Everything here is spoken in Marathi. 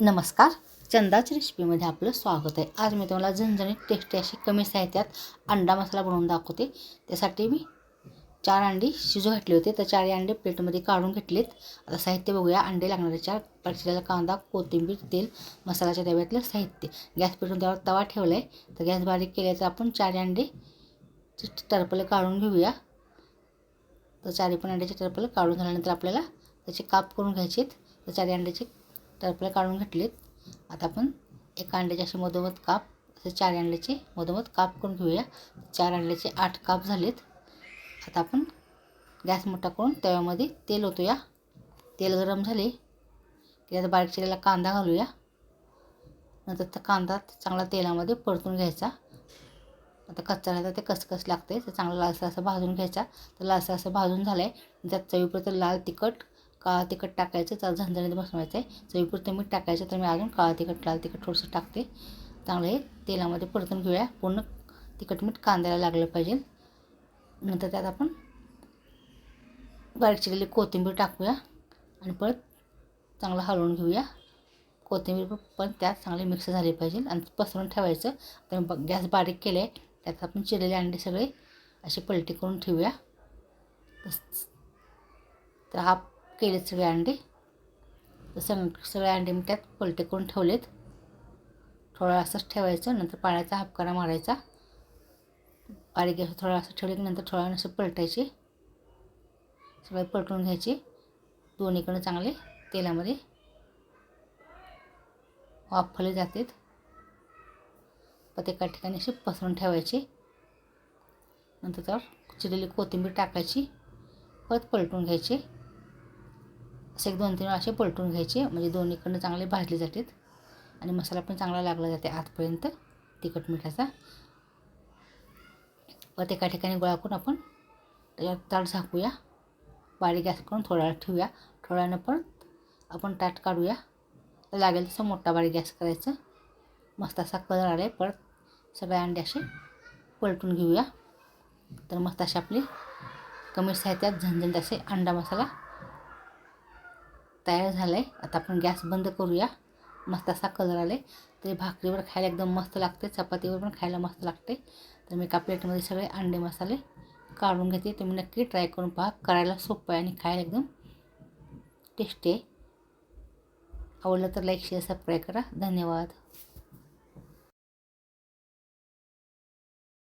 नमस्कार. चंदाच रेसिपीमध्ये आपलं स्वागत आहे. आज मी तुम्हाला झणझणीत टेस्टी अशी कमी साहित्यात अंडा मसाला बनवून दाखवते. त्यासाठी मी चार अंडी शिजू घातले होते. तर चार अंडे प्लेटमध्ये काढून घेतलेत. आता साहित्य बघूया. अंडे लागणारे चार पाचलेला कांदा कोथिंबीर तेल मसाल्याच्या डब्यातलं साहित्य. गॅस पेटून त्यावर तवा ठेवला आहे तर गॅस बारीक केल्याचं आपण चार अंडे टरपलं काढून घेऊया. तर चारी पण अंड्याचे टरपलं काढून झाल्यानंतर आपल्याला त्याचे काप करून घ्यायचे तर चारी अंड्याचे टरपले काढून घेतलेत. आता आपण एका अंड्याचे असे मधोमध काप असे चार अंड्याचे मधोमध काप करून घेऊया. चार अंड्याचे आठ काप झालेत. आता आपण गॅस मोठा करून तव्यामध्ये तेल ओतूया. तेल गरम झाले की आता बारीक चिरलेला कांदा घालूया. नंतर त्या कांदा चांगला तेलामध्ये परतून घ्यायचा. आता कच्चा राहता ते कसकस लागते तर चांगला लालसा असं भाजून घ्यायचा. तर लालसा असं भाजून झालं आहे त्यात चवीपुरतं लाल तिखट काळा तिखट टाकायचं त्याला झणझणीत बसवायचं आहे. चवीपुरतं मीठ टाकायचं तर मी अजून काळा तिखट लाल तिखट थोडंसं टाकते. चांगलं हे तेलामध्ये परतून घेऊया. पूर्ण तिखट मीठ कांद्याला लागलं पाहिजे. नंतर त्यात आपण बारीक चिरलेली कोथिंबीर टाकूया आणि परत चांगलं हलवून घेऊया. कोथिंबीर पण त्यात चांगली मिक्स झाली पाहिजे आणि पसरून ठेवायचं. तर गॅस बारीक केलं आहे त्यात आपण चिरलेले अंडे सगळे असे पलटी करून ठेवूया. तर हा केलेत सगळे अंडे. सग सगळे अंडे मी त्यात पलटे करून ठेवलेत. थोडा असंच ठेवायचं नंतर पाण्याचा हापकारा मारायचा. बारीक गॅस थोडा असं ठेवले की नंतर थोडा असं पलटायचे. सगळे पलटून घ्यायचे. दोन्हीकडे चांगले तेलामध्ये वाफले जातात. एका ठिकाणी असे पसरून ठेवायचे. नंतर त्यावर चिरलेली कोथिंबीर टाकायची. परत पलटून घ्यायचे. असे एक दोन तीन असे पलटून घ्यायचे. म्हणजे दोन्हीकडनं चांगले भाजले जातात. आणि मसाला पण चांगला लागला जाते आतपर्यंत तिखट मिठाचा. परत एका ठिकाणी गोळा करून आपण त्याच्यावर ताट झाकूया. बारीक गॅस करून थोडा वेळ ठेवूया. थोड्या वेळानं परत आपण ताट काढूया. तर लागेल तसं मोठा बारीक गॅस करायचं. मस्त असा कलर आला आहे परत सगळे अंडे असे पलटून घेऊया. तर मस्त असे आपले कमी साहित्यात झणझणीत असे अंडा मसाला तयार झाला आहे आता आपण गॅस बंद करूया. मस्त असा कलर आला आहे तरी भाकरीवर खायला एकदम मस्त लागते. चपातीवर पण खायला मस्त लागते. तर मी एका प्लेटमध्ये सगळे अंडे मसाले काढून घेते. तुम्ही नक्की ट्राय करून पहा. करायला सोपं आहे आणि खायला एकदम टेस्टी आहे. आवडलं तर लाईक शेअर सबस्क्राईब करा. धन्यवाद.